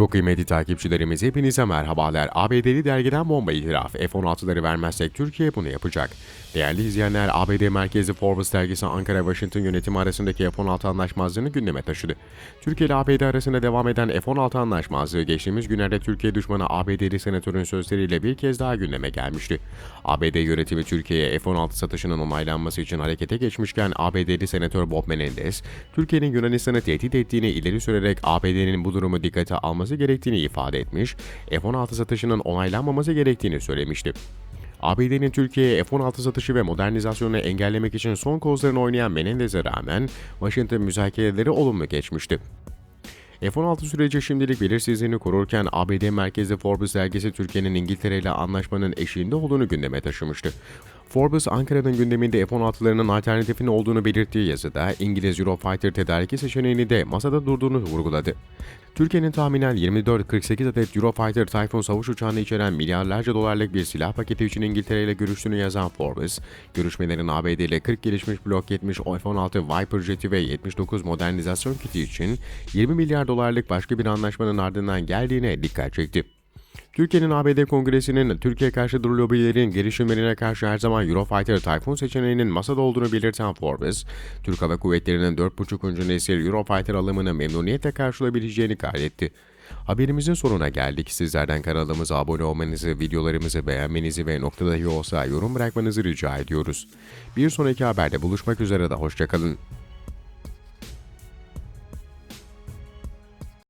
Çok kıymetli takipçilerimiz hepinize merhabalar. ABD'li dergiden bomba itiraf. F-16'ları vermezsek Türkiye bunu yapacak. Değerli izleyenler, ABD merkezi Forbes dergisi Ankara-Washington yönetimi arasındaki F-16 anlaşmazlığını gündeme taşıdı. Türkiye ile ABD arasında devam eden F-16 anlaşmazlığı geçtiğimiz günlerde Türkiye düşmanı ABD'li senatörün sözleriyle bir kez daha gündeme gelmişti. ABD yönetimi Türkiye'ye F-16 satışının onaylanması için harekete geçmişken ABD'li senatör Bob Menendez, Türkiye'nin Yunanistan'ı tehdit ettiğini ileri sürerek ABD'nin bu durumu dikkate alması gerektiğini ifade etmiş, F-16 satışının onaylanmaması gerektiğini söylemişti. ABD'nin Türkiye'ye F-16 satışı ve modernizasyonunu engellemek için son kozlarını oynayan Menendez'e rağmen Washington müzakereleri olumlu geçmişti. F-16 süreci şimdilik belirsizliğini korurken ABD merkezli Forbes dergisi Türkiye'nin İngiltere ile anlaşmanın eşiğinde olduğunu gündeme taşımıştı. Forbes, Ankara'nın gündeminde F-16'larının alternatifinin olduğunu belirttiği yazıda İngiliz Eurofighter tedariki seçeneğini de masada durduğunu vurguladı. Türkiye'nin tahminen 24-48 adet Eurofighter Typhoon savaş uçağını içeren milyarlarca dolarlık bir silah paketi için İngiltere ile görüştüğünü yazan Forbes, görüşmelerin ABD ile 40 gelişmiş Blok 70 F-16 Viper jeti ve 79 modernizasyon kiti için 20 milyar dolarlık başka bir anlaşmanın ardından geldiğine dikkat çekti. Türkiye'nin ABD Kongresi'nin Türkiye karşı lobilerin girişimlerine karşı her zaman Eurofighter Typhoon seçeneğinin masada olduğunu belirten Forbes, Türk Hava Kuvvetleri'nin 4.5. nesil Eurofighter alımını memnuniyetle karşılayabileceğini kaydetti. Haberimizin sonuna geldik. Sizlerden kanalımıza abone olmanızı, videolarımızı beğenmenizi ve noktada olsa yorum bırakmanızı rica ediyoruz. Bir sonraki haberde buluşmak üzere de hoşçakalın.